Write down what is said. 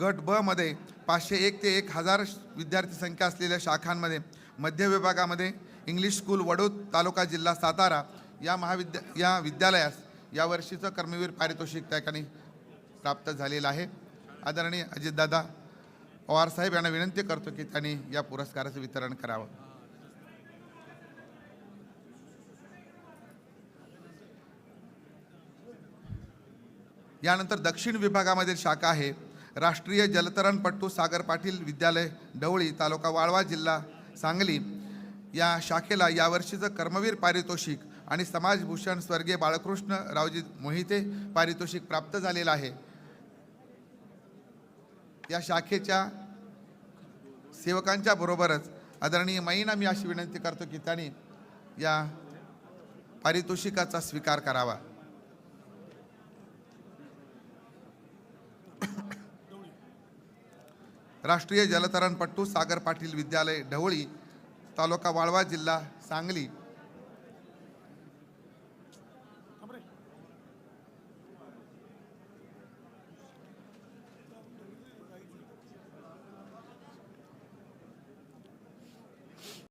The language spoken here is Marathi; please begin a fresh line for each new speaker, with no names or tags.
गट ब मध्ये पाचशे एक ते एक हजार विद्यार्थी संख्या असलेल्या शाखांमध्ये मध्य विभागामध्ये इंग्लिश स्कूल वडोद तालुका जिल्हा सातारा या महाविद्या या विद्यालयास यावर्षीचं कर्मवीर पारितोषिक त्या ठिकाणी प्राप्त झालेलं आहे. आदरणीय अजितदादा पवार साहेब यांना विनंती करतो की त्यांनी या पुरस्काराचं वितरण करावं. यानंतर दक्षिण विभागामधील शाखा आहे. राष्ट्रीय जलतरणपट्टू सागर पाटील विद्यालय ढवळी तालुका वाळवा जिल्हा सांगली या शाखेला यावर्षीचं कर्मवीर पारितोषिक आणि समाजभूषण स्वर्गीय बाळकृष्ण रावजी मोहिते पारितोषिक प्राप्त झालेलं आहे. या शाखेच्या सेवकांच्या बरोबरच आदरणीय मैना मी अशी विनंती करतो की त्यांनी या पारितोषिकाचा स्वीकार करावा. राष्ट्रीय जलतरणपट्टू सागर पाटील विद्यालय ढवळी तालुका वाळवा जिल्हा सांगली.